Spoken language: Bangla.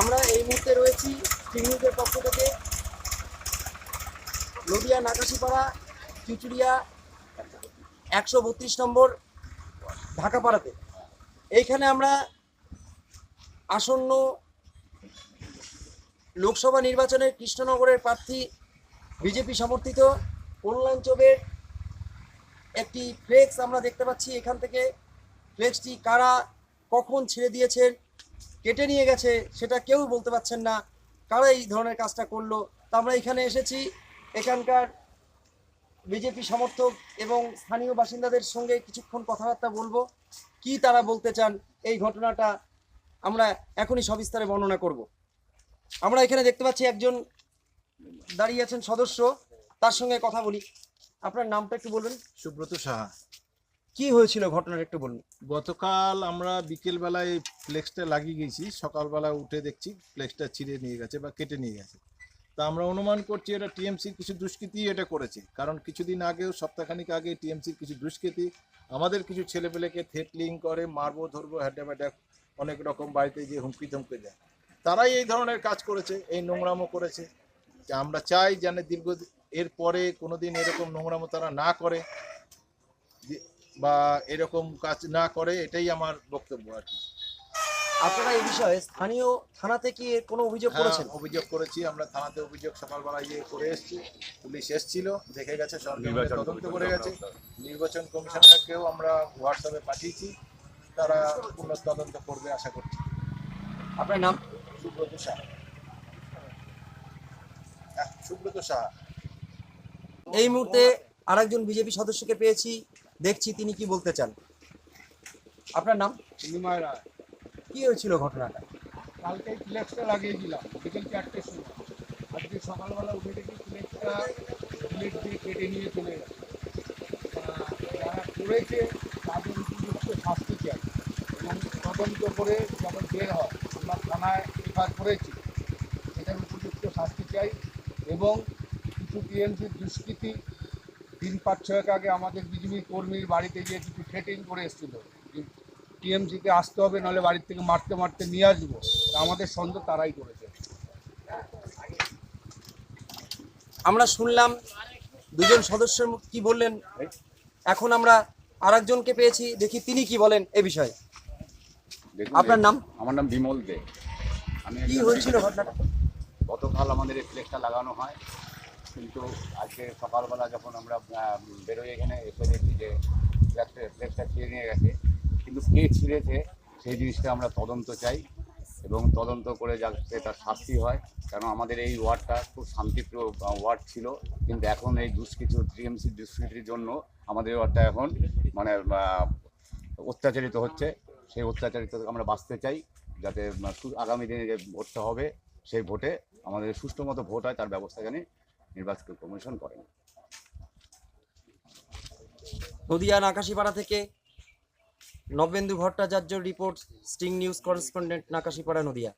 আমরা এই মুহূর্তে রয়েছি ক্লিনিকের পক্ষ থেকে। নদিয়া, নাকাশিপাড়া, চুচুড়িয়া, একশো বত্রিশ নম্বর, ঢাকাপাড়াতে। এইখানে আমরা আসন্ন লোকসভা নির্বাচনে কৃষ্ণনগরের প্রার্থী, বিজেপি সমর্থিত কল্যাণচবের একটি ফ্লেক্স আমরা দেখতে পাচ্ছি। এখান থেকে ফ্লেক্সটি কারা, কখন ছেড়ে দিয়েছেন? কেটে নিয়ে গেছে, সেটা কেউ বলতে পারছেন না। কারা এই ধরনের কাজটা করল? তা আমরা এখানে এসেছি। এখানকার বিজেপি সমর্থক এবং স্থানীয় বাসিন্দাদের সঙ্গে কিছুক্ষণ কথাবার্তা বলব। কি তারা বলতে চান এই ঘটনাটা আমরা এখনই সবিস্তারে বর্ণনা করব। আমরা এখানে দেখতে পাচ্ছি একজন দাঁড়িয়ে আছেন সদস্য, তার সঙ্গে কথা বলি। আপনার নামটা একটু বলবেন। সুব্রত সাহা। কি হয়েছিল ঘটনাটা একটু বলুন? গতকাল আমরা বিকেলবেলায় ফ্লেক্সটা লাগিয়ে গেছি, সকালবেলা উঠে দেখছি ফ্লেক্সটা ছিঁড়ে নিয়ে গেছে বা কেটে নিয়ে গেছে। তা আমরা অনুমান করছি এটা টিএমসির কিছু দুষ্কৃতি এটা করেছে, কারণ কিছুদিন আগেও, সপ্তাহখানিক আগে টিএমসির কিছু দুষ্কৃতি, আমাদের কিছু ছেলেপেলেকে থেটলিং করে, মারবো, ধরবো হ্যাডা অনেক রকম বাড়িতে যে হুমকি ধমকে দেয়। তারাই এই ধরনের কাজ করেছে, এই নোংরামো করেছে। আমরা চাই যেন দীর্ঘ, এরপরে কোনোদিন এরকম নোংরামো তারা না করে। বা এরকম কাজ না করে এটাই আমার বক্তব্য আর কি। আপনারা এই বিষয়ে স্থানীয় থানা থেকে কোনো অভিযোগ হ্যাঁ, করেছেন? অভিযোগ করেছি। আমরা থানাতে অভিযোগ সকালবেলায় গিয়ে করে এসেছি। পুলিশ এসেছিল দেখে গেছে সরকার তদন্ত করে গেছে। নির্বাচন কমিশনারকেও আমরা হোয়াটসঅ্যাপে পাঠিয়েছি। তারা পূর্ণ তদন্ত করবে আশা করছি। আপনার নাম? সুব্রত সাহা। হ্যাঁ, সুব্রত সাহা। এই মুহূর্তে আরেকজন বিজেপি সদস্যকে পেয়েছি। দেখছি তিনি কি বলতে চান। আপনার নাম? নিমায় রায়। কি হয়েছিল ঘটনাটা? কালকে ফ্লেক্সটা লাগিয়েছিলাম বিকেল চারটের সময়। আজকে সকালবেলা উঠে দেখি ফ্লেক্সটা প্লেট দিয়ে কেটে নিয়ে চলে গেছে। যারা করেছে তাদের উপযুক্ত শাস্তি চাই। এবং তদন্ত করে যখন বের হয় আমরা থানায় এফআইআর করেছি। এটার উপযুক্ত শাস্তি চাই এবং কিছু টিএমসির দুষ্কৃতি তিন পাঁচ ছয়েক আগে আমাদের বিজেপি কর্মীর বাড়িতে গিয়ে কিছু ফেটিং করে এসেছিল। টিএমসিকে আসতে হবে নাহলে বাড়ির থেকে মারতে মারতে নিয়ে আসব। আমাদের সন্দেহ তারাই করেছে। আমরা শুনলাম দুজন সদস্যের মুখ- কি বললেন? এখন আমরা আর একজনকে পেয়েছি দেখি তিনি কি বলেন এ বিষয়ে। আপনার নাম? আমার নাম বিমল দে। আমি কি হয়েছিল ঘটনাটা? গতকাল আমাদের এই ফ্লেক্সটা লাগানো হয়। কিন্তু আজকে সকালবেলা যখন আমরা বেরোই এখানে, এসে দেখি যে ফ্লেক্সটা ছিঁড়ে নিয়ে গেছে। কিন্তু কে ছিঁড়েছে, সেই জিনিসটা আমরা তদন্ত চাই এবং তদন্ত করে যাতে তার শাস্তি হয়। কারণ আমাদের এই ওয়ার্ডটা খুব শান্তিপ্রিয় ওয়ার্ড ছিল। কিন্তু এখন এই দুষ্কৃত, টিএমসি দুষ্কৃতির জন্য আমাদের ওয়ার্ডটা এখন মানে অত্যাচারিত হচ্ছে। সেই অত্যাচারিত আমরা বাঁচতে চাই, যাতে আগামী দিনে যে ভোটটা হবে, সেই ভোটে আমাদের সুষ্ঠু মতো ভোট হয়, তার ব্যবস্থা জানি নির্বাচন কমিশন করেন। নদিয়া নাকাশিপাড়া থেকে Nabendu Bhattacharya report sting news correspondent Nakashipara Nadia.